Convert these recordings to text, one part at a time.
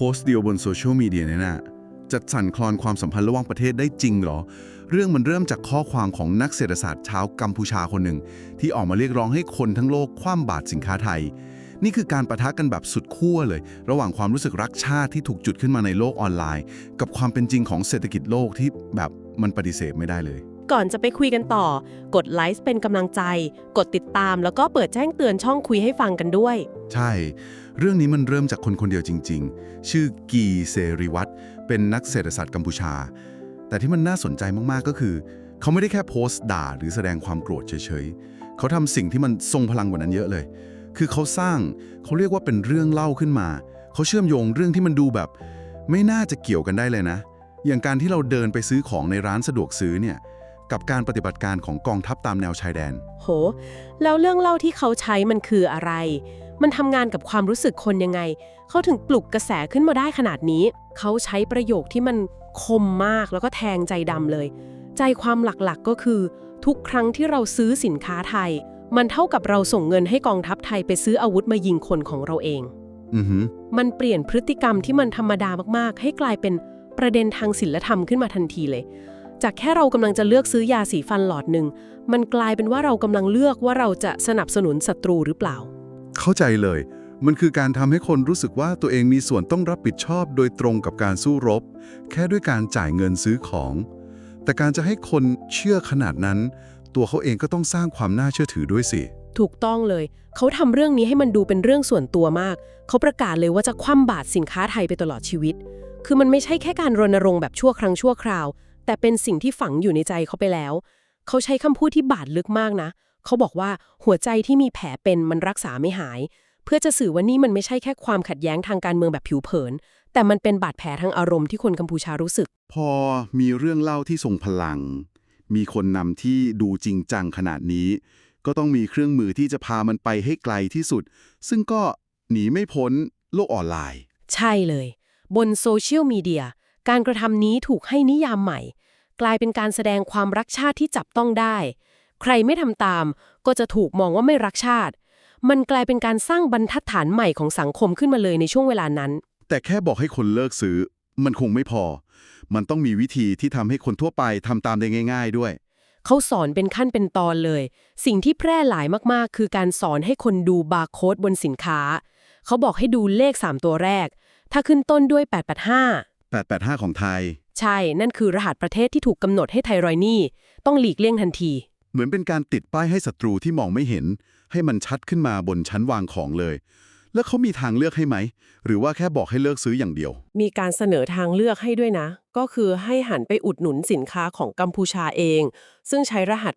พสต์เดียวบนโซเชียลมีเดียเนี่ยนะจะสั่นคลอนความสัมพันธ์ระหว่างประเทศได้จริงเหรอ เรื่องมันเริ่มจากข้อความของนักเศรษฐศาสตร์ชาวกัมพูชาคนหนึ่ง ที่ออกมาเรียกร้องให้คนทั้งโลกคว่ำบาตรสินค้าไทย นี่คือการประทะกันแบบสุดขั้วเลย ระหว่างความรู้สึกรักชาติที่ถูกจุดขึ้นมาในโลกออนไลน์ กับความเป็นจริงของเศรษฐกิจโลกที่แบบมันปฏิเสธไม่ได้เลย ก่อนจะไปคุยกันต่อ กดไลค์เป็นกำลังใจ กดติดตามแล้วก็เปิดแจ้งเตือนช่องคุยให้ฟังกันด้วย ใช่ เรื่องนี้มันเริ่มจากคนคนเดียวจริง ๆ ชื่อกีเซริวัตเป็นนักเศรษฐศาสตร์กัมพูชา แต่ที่มันน่าสนใจมากๆก็คือ เขาไม่ได้แค่โพสต์ด่าหรือแสดงความโกรธเฉยๆ เขาทำสิ่งที่มันทรงพลังกว่านั้นเยอะเลย คือเขาสร้างเขาเรียกว่าเป็นเรื่องเล่าขึ้นมา เขาเชื่อมโยงเรื่องที่มันดูแบบ ไม่น่าจะเกี่ยวกันได้เลยนะอย่างการที่เราเดินไปซื้อของในร้านสะดวกซื้อเนี่ย กับการปฏิบัติการของกองทัพตามแนวชายแดน โห แล้วเรื่องเล่าที่เขาใช้มันคืออะไร มันทำงานกับความรู้สึกคนยังไง เขาถึงปลุกกระแสขึ้นมาได้ขนาดนี้ เขาใช้ประโยคที่มันคมมากแล้วก็แทงใจดำเลย ใจความหลักๆก็คือ ทุกครั้งที่เราซื้อสินค้าไทย มันเท่ากับเราส่งเงินให้กองทัพไทยไปซื้ออาวุธมายิงคนของเราเอง อือหือมันเปลี่ยนพฤติกรรมที่มันธรรมดามากๆ ให้กลายเป็นประเด็นทางศิลธรรมขึ้นมาทันทีเลย จากแค่เรากำลังจะเลือกซื้อยาสีฟันหลอดหนึ่ง มันกลายเป็นว่าเรากำลังเลือกว่าเราจะสนับสนุนศัตรูหรือเปล่า เข้าใจเลย มันคือการทำให้คนรู้สึกว่าตัวเองมีส่วนต้องรับผิดชอบโดยตรงกับการสู้รบ แค่ด้วยการจ่ายเงินซื้อของ แต่การจะให้คนเชื่อขนาดนั้น ตัวเขาเองก็ต้องสร้างความน่าเชื่อถือด้วยสิถูกต้องเลย เขาทำเรื่องนี้ให้มันดูเป็นเรื่องส่วนตัวมาก เขาประกาศเลยว่าจะคว่ำบาตรสินค้าไทยไปตลอดชีวิต คือมันไม่ใช่แค่การรณรงค์แบบชั่วครั้งชั่วคราว แต่เป็นสิ่งที่ฝังอยู่ในใจเขาไปแล้ว เขาใช้คำพูดที่บาดลึกมากนะ เขาบอกว่าหัวใจที่มีแผลเป็นมันรักษาไม่หาย เพื่อจะสื่อว่านี่มันไม่ใช่แค่ความขัดแย้งทางการเมืองแบบผิวเผิน แต่มันเป็นบาดแผลทางอารมณ์ที่คนกัมพูชารู้สึก พอมีเรื่องเล่าที่ทรงพลัง มีคนนำที่ดูจริงจังขนาดนี้ ก็ต้องมีเครื่องมือที่จะพามันไปให้ไกลที่สุด ซึ่งก็หนีไม่พ้นโลกออนไลน์ ใช่เลย บนโซเชียลมีเดียการกระทำนี้ถูกให้นิยามใหม่ กลายเป็นการแสดงความรักชาติที่จับต้องได้ ใครไม่ทำตาม ก็จะถูกมองว่าไม่รักชาติ มันกลายเป็นการสร้างบรรทัดฐานใหม่ของสังคมขึ้นมาเลยในช่วงเวลานั้น แต่แค่บอกให้คนเลิกซื้อ มันคงไม่พอ มันต้องมีวิธีที่ทำให้คนทั่วไปทำตามได้ง่าย ๆ ด้วยเขาสอนเป็นขั้นเป็นตอนเลย สิ่งที่แพร่หลายมากๆ คือการสอนให้คนดูบาร์โค้ดบนสินค้า เขาบอกให้ดูเลข 3 ตัวแรก ถ้าขึ้นต้นด้วย 885 885 ของไทย ใช่ นั่นคือรหัสประเทศที่ถูกกำหนดให้ไทรอยนี่ ต้องหลีกเลี่ยงทันที เหมือนเป็นการติดป้ายให้ศัตรูที่มองไม่เห็น ให้มันชัดขึ้นมาบนชั้นวางของเลย แล้วเขามีทางเลือกให้ไหม หรือว่าแค่บอกให้เลิกซื้ออย่างเดียว มีการเสนอทางเลือกให้ด้วยนะ ก็คือให้หันไปอุดหนุนสินค้าของกัมพูชาเอง ซึ่งใช้รหัส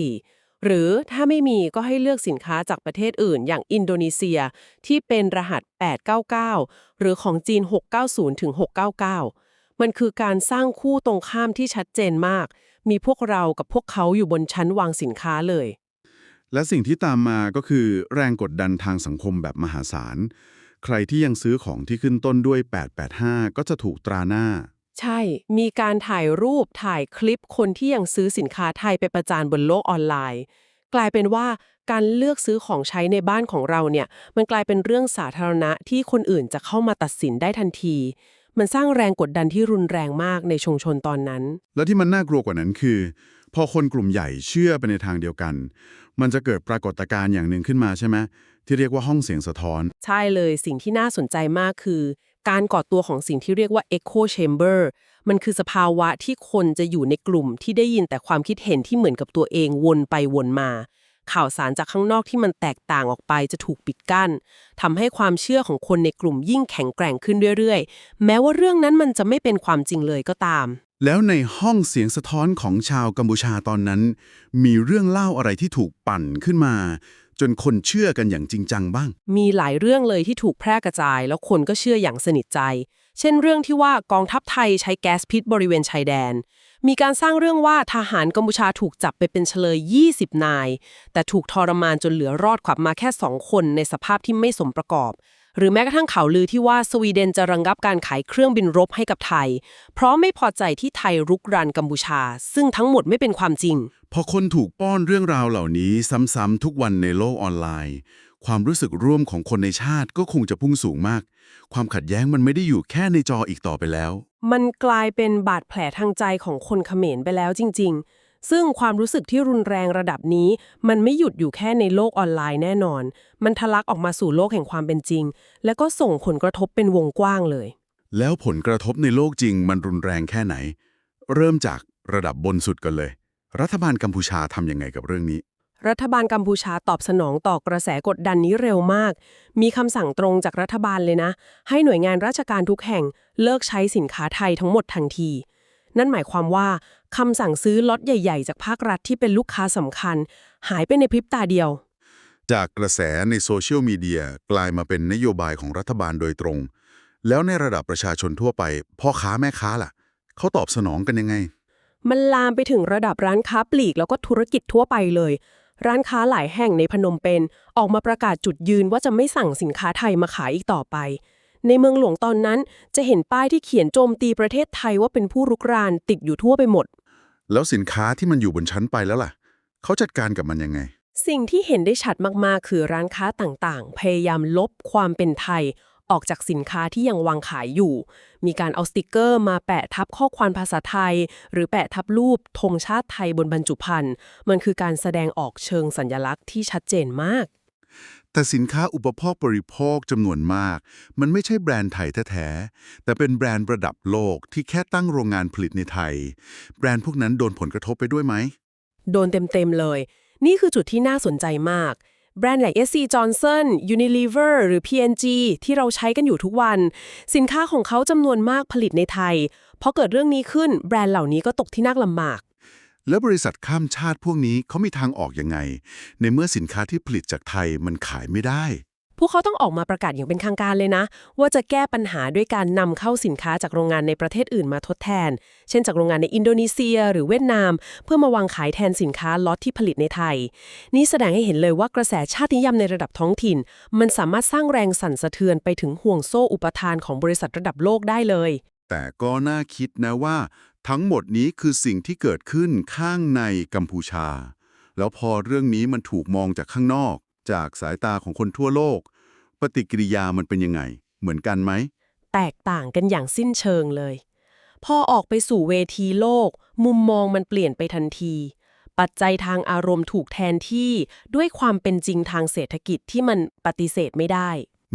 884 หรือถ้าไม่มีก็ให้เลือกสินค้าจากประเทศอื่น อย่างอินโดนีเซียที่เป็นรหัส 899 หรือของจีน 690ถึง699 มันคือการสร้างคู่ตรงข้ามที่ชัดเจนมาก มีพวกเรากับพวกเขาอยู่บนชั้นวางสินค้าเลย และสิ่งที่ตามมาก็คือแรงกดดันทางสังคมแบบมหาศาล ใครที่ยังซื้อของที่ขึ้นต้นด้วย 885 ก็จะถูกตราหน้า ใช่ มีการถ่ายรูปถ่ายคลิปคนที่ยังซื้อสินค้าไทยไปประจานบนโลกออนไลน์ กลายเป็นว่าการเลือกซื้อของใช้ในบ้านของเราเนี่ย มันกลายเป็นเรื่องสาธารณะที่คนอื่นจะเข้ามาตัดสินได้ทันที มันสร้างแรงกดดันที่รุนแรงมากในชุมชนตอนนั้น แล้วที่มันน่ากลัวกว่านั้นคือ พอคนกลุ่มใหญ่เชื่อไปในทางเดียวกัน มันจะเกิดปรากฏการณ์อย่างหนึ่งขึ้นมาใช่ไหมที่เรียกว่าห้องเสียงสะท้อน ใช่เลยสิ่งที่น่าสนใจมากคือ การก่อตัวของสิ่งที่เรียกว่า echo chamber มันคือสภาวะที่คนจะอยู่ในกลุ่มที่ได้ยินแต่ความคิดเห็นที่เหมือนกับตัวเองวนไปวนมา ข่าวสารจากข้างนอกที่มันแตกต่างออกไปจะถูกปิดกั้นทำให้ความเชื่อของคนในกลุ่มยิ่งแข็งแกร่งขึ้นเรื่อยๆ แม้ว่าเรื่องนั้นมันจะไม่เป็นความจริงเลยก็ตาม แล้วในห้องเสียงสะท้อนของชาวกัมพูชาตอนนั้น มีเรื่องเล่าอะไรที่ถูกปั่นขึ้นมา จนคนเชื่อกันอย่างจริงจังบ้าง มีหลายเรื่องเลยที่ถูกแพร่กระจาย แล้วคนก็เชื่ออย่างสนิทใจ เช่นเรื่องที่ว่ากองทัพไทยใช้แก๊สพิษบริเวณชายแดน มีการสร้างเรื่องว่าทหารกัมพูชาถูกจับไปเป็นเฉลย 20 นาย แต่ถูกทรมานจนเหลือรอดกลับมาแค่2คนในสภาพที่ไม่สมประกอบ หรือแม้กระทั่งข่าวลือที่ว่าสวีเดนจะระงงับการขายเครื่องบินรบให้กับไทย เพราะไม่พอใจที่ไทยรุกรานกัมพูชา ซึ่งทั้งหมดไม่เป็นความจริง พอคนถูกป้อนเรื่องราวเหล่านี้ซ้ำๆทุกวันในโลกออนไลน์ ความรู้สึกร่วมของคนในชาติก็คงจะพุ่งสูงมาก ความขัดแย้งมันไม่ได้อยู่แค่ในจออีกต่อไปแล้ว มันกลายเป็นบาดแผลทางใจของคนเขมรไปแล้วจริง ๆ ซึ่งความรู้สึกที่รุนแรงระดับนี้ มันไม่หยุดอยู่แค่ในโลกออนไลน์แน่นอน มันทะลักออกมาสู่โลกแห่งความเป็นจริง แล้วก็ส่งผลกระทบเป็นวงกว้างเลย แล้วผลกระทบในโลกจริง มันรุนแรงแค่ไหน เริ่มจากระดับบนสุดกันเลย รัฐบาลกัมพูชาทำยังไงกับเรื่องนี้ รัฐบาลกัมพูชาตอบสนองต่อกระแสกดดันนี้เร็วมาก มีคำสั่งตรงจากรัฐบาลเลยนะ ให้หน่วยงานราชการทุกแห่งเลิกใช้สินค้าไทยทั้งหมดทันที นั่นหมายความว่าคำสั่งซื้อล็อตใหญ่ ๆ จากภาครัฐที่เป็นลูกค้าสำคัญ หายไปในพริบตาเดียว จากกระแสในโซเชียลมีเดียกลายมาเป็นนโยบายของรัฐบาลโดยตรง แล้วในระดับประชาชนทั่วไป พ่อค้าแม่ค้าล่ะ เขาตอบสนองกันยังไง มันลามไปถึงระดับร้านค้าปลีกแล้วก็ธุรกิจทั่วไปเลย ร้านค้าหลายแห่งในพนมเปญออกมาประกาศจุดยืนว่าจะไม่สั่งสินค้าไทยมาขายอีกต่อไป ในเมืองหลวงตอนนั้นจะเห็นป้ายที่เขียนโจมตีประเทศไทยว่าเป็นผู้รุกรานติดอยู่ทั่วไปหมด แล้วสินค้าที่มันอยู่บนชั้นไปแล้วล่ะ เขาจัดการกับมันยังไง สิ่งที่เห็นได้ชัดมากๆ คือร้านค้าต่างๆ พยายามลบความเป็นไทย ออกจากสินค้าที่ยังวางขายอยู่ มีการเอาสติกเกอร์มาแปะทับข้อความภาษาไทย หรือแปะทับรูปธงชาติไทยบนบรรจุภัณฑ์มันคือการแสดงออกเชิงสัญลักษณ์ที่ชัดเจนมาก แต่สินค้าอุปโภคบริโภคจำนวนมาก มันไม่ใช่แบรนด์ไทยแท้ๆแต่เป็นแบรนด์ระดับโลกที่แค่ตั้งโรงงานผลิตในไทย แบรนด์พวกนั้นโดนผลกระทบไปด้วยไหมโดนเต็มๆเลย นี่คือจุดที่น่าสนใจมาก แบรนด์อย่าง SC Johnson Unilever หรือ P&G ที่เราใช้กันอยู่ทุกวัน สินค้าของเขาจำนวนมากผลิตในไทยพอเกิดเรื่องนี้ขึ้นแบรนด์เหล่านี้ก็ตกที่นักลำบาก แล้วบริษัทข้ามชาติพวกนี้เขามีทางออกยังไง ในเมื่อสินค้าที่ผลิตจากไทยมันขายไม่ได้ พวกเขาต้องออกมาประกาศอย่างเป็นทางการเลยนะ ว่าจะแก้ปัญหาด้วยการนำเข้าสินค้าจากโรงงานในประเทศอื่นมาทดแทน เช่นจากโรงงานในอินโดนีเซีย หรือเวียดนาม เพื่อมาวางขายแทนสินค้าล็อตที่ผลิตในไทย นี่แสดงให้เห็นเลยว่ากระแสชาตินิยมในระดับท้องถิ่น มันสามารถสร้างแรงสั่นสะเทือนไปถึงห่วงโซ่อุปทานของบริษัทระดับโลกได้เลย แต่ก็น่าคิดนะว่า ทั้งหมดนี้คือสิ่งที่เกิดขึ้นข้างในกัมพูชา แล้วพอเรื่องนี้มันถูกมองจากข้างนอก จากสายตาของคนทั่วโลก ปฏิกิริยามันเป็นยังไง เหมือนกันไหม แตกต่างกันอย่างสิ้นเชิงเลย พอออกไปสู่เวทีโลก มุมมองมันเปลี่ยนไปทันที ปัจจัยทางอารมณ์ถูกแทนที่ด้วยความเป็นจริงทางเศรษฐกิจที่มันปฏิเสธไม่ได้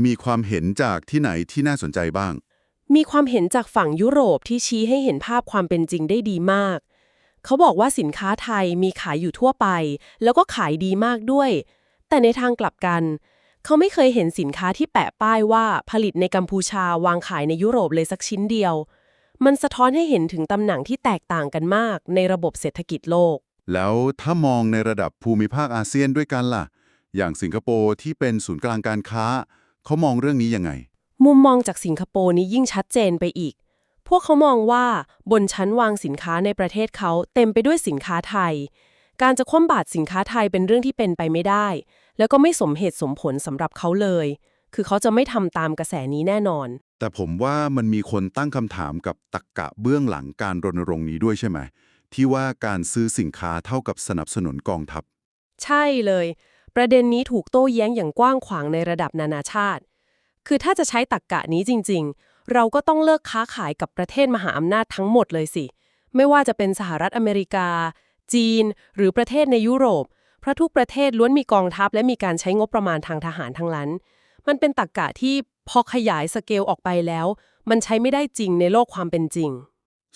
มีความเห็นจากที่ไหนที่น่าสนใจบ้าง มีความเห็นจากฝั่งยุโรปที่ชี้ให้เห็นภาพความเป็นจริงได้ดีมากเขาบอกว่าสินค้าไทยมีขายอยู่ทั่วไป แล้วก็ขายดีมากด้วย แต่ในทางกลับกัน เขาไม่เคยเห็นสินค้าที่แปะป้ายว่าผลิตในกัมพูชาวางขายในยุโรปเลยสักชิ้นเดียว มันสะท้อนให้เห็นถึงตำแหน่งที่แตกต่างกันมากในระบบเศรษฐกิจโลก แล้วถ้ามองในระดับภูมิภาคอาเซียนด้วยกันล่ะ อย่างสิงคโปร์ที่เป็นศูนย์กลางการค้า เขามองเรื่องนี้ยังไง มุมมองจากสิงคโปร์นี้ยิ่งชัดเจนไปอีก พวกเขามองว่าบนชั้นวางสินค้าในประเทศเขาเต็มไปด้วยสินค้าไทย การจะคว่ำบาตรสินค้าไทยเป็นเรื่องที่เป็นไปไม่ได้ แล้วก็ไม่สมเหตุสมผลสำหรับเขาเลย คือเขาจะไม่ทำตามกระแสนี้แน่นอน แต่ผมว่ามันมีคนตั้งคำถามกับตักกะเบื้องหลังการรณรงค์นี้ด้วยใช่ไหมที่ว่าการซื้อสินค้าเท่ากับสนับสนุนกองทัพ ใช่เลย ประเด็นนี้ถูกโต้แย้งอย่างกว้างขวางในระดับนานาชาติ คือถ้าจะใช้ตักกะนี้จริง ๆ เราก็ต้องเลิกค้าขายกับประเทศมหาอำนาจทั้งหมดเลยสิ ไม่ว่าจะเป็นสหรัฐอเมริกา จีน หรือประเทศในยุโรป เพราะทุกประเทศล้วนมีกองทัพและมีการใช้งบประมาณทางทหารทั้งนั้น มันเป็นตักกะที่พอขยายสเกลออกไปแล้ว มันใช้ไม่ได้จริงในโลกความเป็นจริง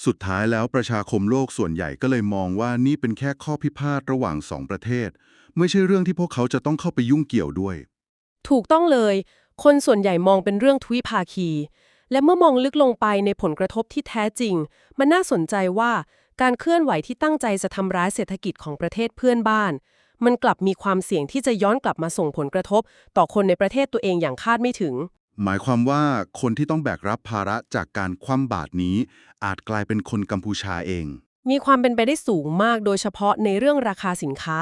สุดท้ายแล้วประชาคมโลกส่วนใหญ่ก็เลยมองว่านี่เป็นแค่ข้อพิพาทระหว่างสองประเทศ ไม่ใช่เรื่องที่พวกเขาจะต้องเข้าไปยุ่งเกี่ยวด้วย ถูกต้องเลย คนส่วนใหญ่มองเป็นเรื่องทวิภาคีและเมื่อมองลึกลงไปในผลกระทบที่แท้จริง มันน่าสนใจว่า การเคลื่อนไหวที่ตั้งใจจะทำร้ายเศรษฐกิจของประเทศเพื่อนบ้าน มันกลับมีความเสี่ยงที่จะย้อนกลับมาส่งผลกระทบ ต่อคนในประเทศตัวเองอย่างคาดไม่ถึง หมายความว่าคนที่ต้องแบกรับภาระจากการคว่ำบาตรนี้ อาจกลายเป็นคนกัมพูชาเอง มีความเป็นไปได้สูงมากโดยเฉพาะในเรื่องราคาสินค้า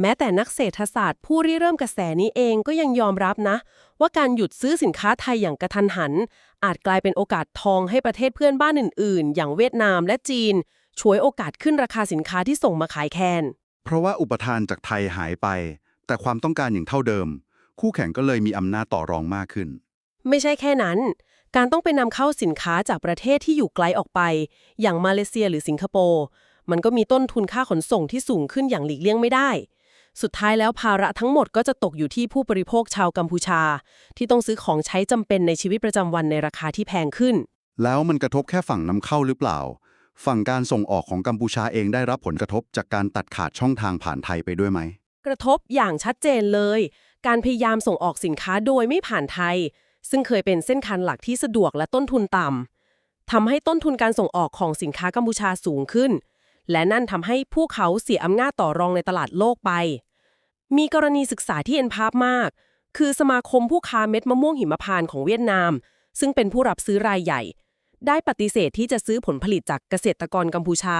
แม้แต่นักเศรษฐศาสตร์ ผู้ริเริ่มกระแสนี้เองก็ยังยอมรับนะ ว่าการหยุดซื้อสินค้าไทยอย่างกระทันหัน อาจกลายเป็นโอกาสทองให้ประเทศเพื่อนบ้านอื่น ๆ อย่างเวียดนามและจีน ช่วยโอกาสขึ้นราคาสินค้าที่ส่งมาขายแทนเพราะว่าอุปทานจากไทยหายไป แต่ความต้องการอย่างเท่าเดิม คู่แข่งก็เลยมีอำนาจต่อรองมากขึ้น ไม่ใช่แค่นั้น การต้องไปนำเข้าสินค้าจากประเทศที่อยู่ไกลออกไป อย่างมาเลเซียหรือสิงคโปร์มันก็มีต้นทุนค่าขนส่งที่สูงขึ้นอย่างหลีกเลี่ยงไม่ได้ สุดท้ายแล้วภาระทั้งหมดก็จะตกอยู่ที่ผู้บริโภคชาวกัมพูชา ที่ต้องซื้อของใช้จำเป็นในชีวิตประจำวันในราคาที่แพงขึ้น แล้วมันกระทบแค่ฝั่งนำเข้าหรือเปล่า ฝั่งการส่งออกของกัมพูชาเองได้รับผลกระทบจากการตัดขาดช่องทางผ่านไทยไปด้วยไหม กระทบอย่างชัดเจนเลย การพยายามส่งออกสินค้าโดยไม่ผ่านไทย ซึ่งเคยเป็นเส้นทางหลักที่สะดวกและต้นทุนต่ำทำให้ต้นทุนการส่งออกของสินค้ากัมพูชาสูงขึ้น และนั่นทำให้พวกเขาเสียอำนาจต่อรองในตลาดโลกไป มีกรณีศึกษาที่เอ็นภาพมาก คือสมาคมผู้ค้าเม็ดมะม่วงหิมพานต์ของเวียดนาม ซึ่งเป็นผู้รับซื้อรายใหญ่ ได้ปฏิเสธที่จะซื้อผลผลิตจากเกษตรกรกัมพูชา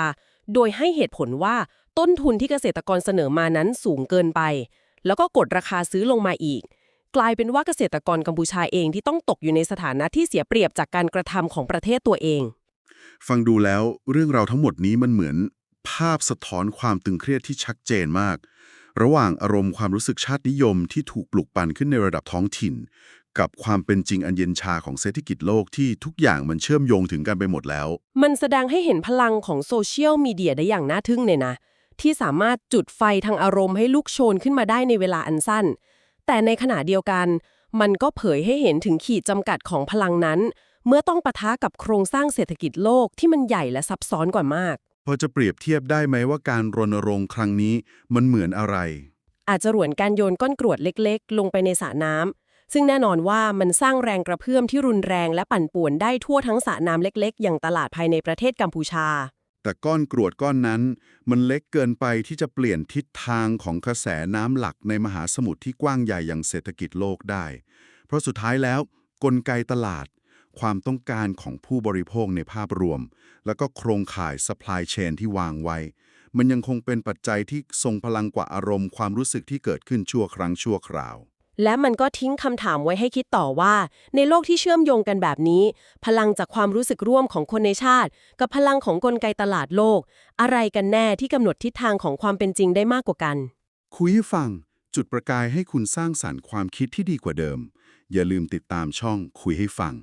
โดยให้เหตุผลว่าต้นทุนที่เกษตรกรเสนอมานั้นสูงเกินไป แล้วก็กดราคาซื้อลงมาอีก กลายเป็นว่าเกษตรกรกัมพูชาเองที่ต้องตกอยู่ในสถานะที่เสียเปรียบจากการกระทำของประเทศตัวเอง ฟังดูแล้วเรื่องเราทั้งหมดนี้มันเหมือน ภาพสะท้อนความตึงเครียดที่ชัดเจนมาก ระหว่างอารมณ์ความรู้สึกชาตินิยมที่ถูกปลุกปั่นขึ้นในระดับท้องถิ่น กับความเป็นจริงอันเย็นชาของเศรษฐกิจโลกที่ทุกอย่างมันเชื่อมโยงถึงกันไปหมดแล้ว มันแสดงให้เห็นพลังของโซเชียลมีเดียได้อย่างน่าทึ่งเลยนะ ที่สามารถจุดไฟทางอารมณ์ให้ลุกโชนขึ้นมาได้ในเวลาอันสั้น แต่ในขณะเดียวกัน มันก็เผยให้เห็นถึงขีดจำกัดของพลังนั้น เมื่อต้องปะทะกับโครงสร้างเศรษฐกิจโลกที่มันใหญ่และซับซ้อนกว่ามากพอจะเปรียบเทียบได้ไหมว่าการรณรงค์ครั้งนี้มันเหมือนอะไร อาจจะรวนการโยนก้อนกรวดเล็ก ๆ ลงไปในสระน้ำ ซึ่งแน่นอนว่ามันสร้างแรงกระเพื่อมที่รุนแรงและปั่นป่วนได้ทั่วทั้งสระน้ำเล็กๆ อย่างตลาดภายในประเทศกัมพูชา แต่ก้อนกรวดก้อนนั้น มันเล็กเกินไปที่จะเปลี่ยนทิศทางของกระแสน้ำหลักในมหาสมุทรที่กว้างใหญ่อย่างเศรษฐกิจโลกได้ เพราะสุดท้ายแล้วกลไกตลาด ความต้องการของผู้บริโภคในภาพรวม แล้วก็โครงข่าย supply chain ที่วางไว้ มันยังคงเป็นปัจจัยที่ทรงพลังกว่าอารมณ์ความรู้สึกที่เกิดขึ้นชั่วครั้งชั่วคราว และมันก็ทิ้งคำถามไว้ให้คิดต่อว่า ในโลกที่เชื่อมโยงกันแบบนี้ พลังจากความรู้สึกร่วมของคนในชาติ กับพลังของกลไกตลาดโลก อะไรกันแน่ที่กำหนดทิศทางของความเป็นจริงได้มากกว่ากัน คุยให้ฟัง จุดประกายให้คุณสร้างสรรค์ความคิดที่ดีกว่าเดิม อย่าลืมติดตามช่องคุยให้ฟัง